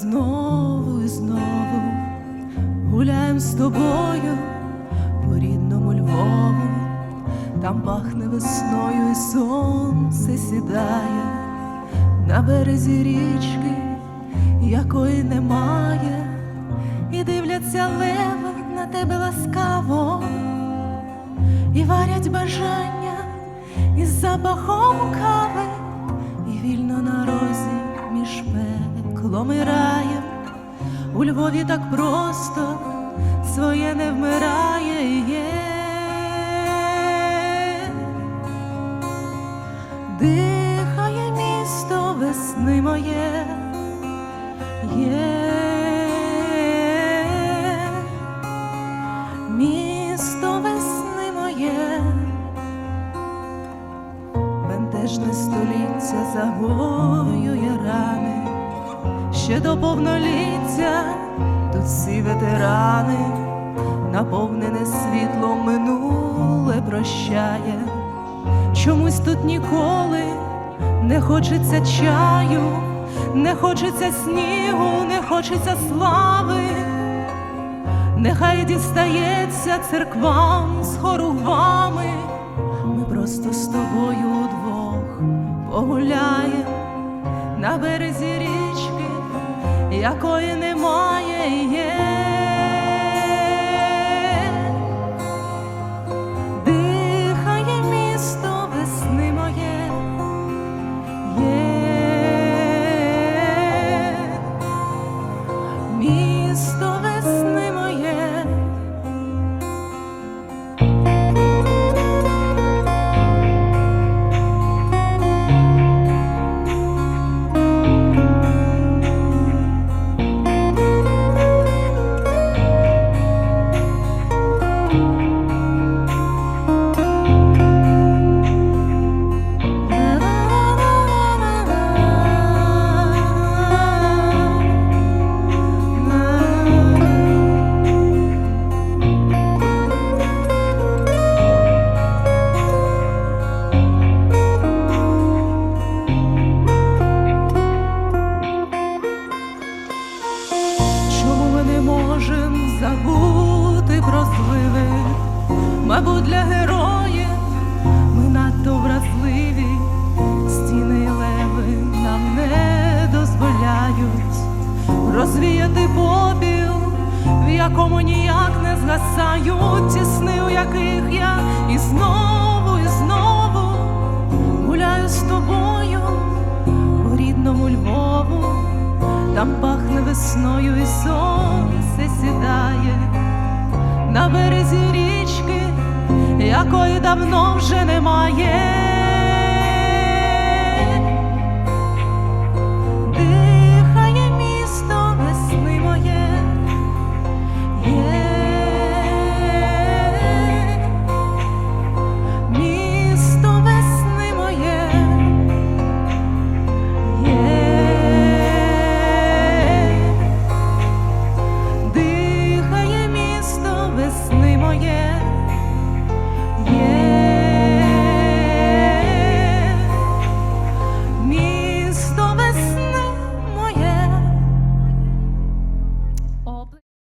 знову і знову гуляєм з тобою по рідному Львову, там пахне весною і сонце сідає на березі річки, якої немає, і дивляться леви на тебе ласкаво, і варять бажання із запахом кави, і вільно на розі між пеклом і раєм. У Львові так просто своє не вмирає є. Дихає місто весни моє, є. Місто весни моє, бентежне століття загоює рани, ще до повноліття тут всі ветерани, наповнене світлом минуле прощає. Чомусь тут ніколи не хочеться чаю, не хочеться снігу, не хочеться слави. Нехай дістається церквам з хоругвами. Ми просто з тобою удвох погуляємо на березі якої немає є. Не можемо забути про зливи? Мабуть, для героїв ми надто вразливі, стіни леви нам не дозволяють розвіяти попіл, в якому ніяк не згасають ті сни, у яких я і знову, Там пахне весною і сонце сідає на березі річки, якої давно вже немає.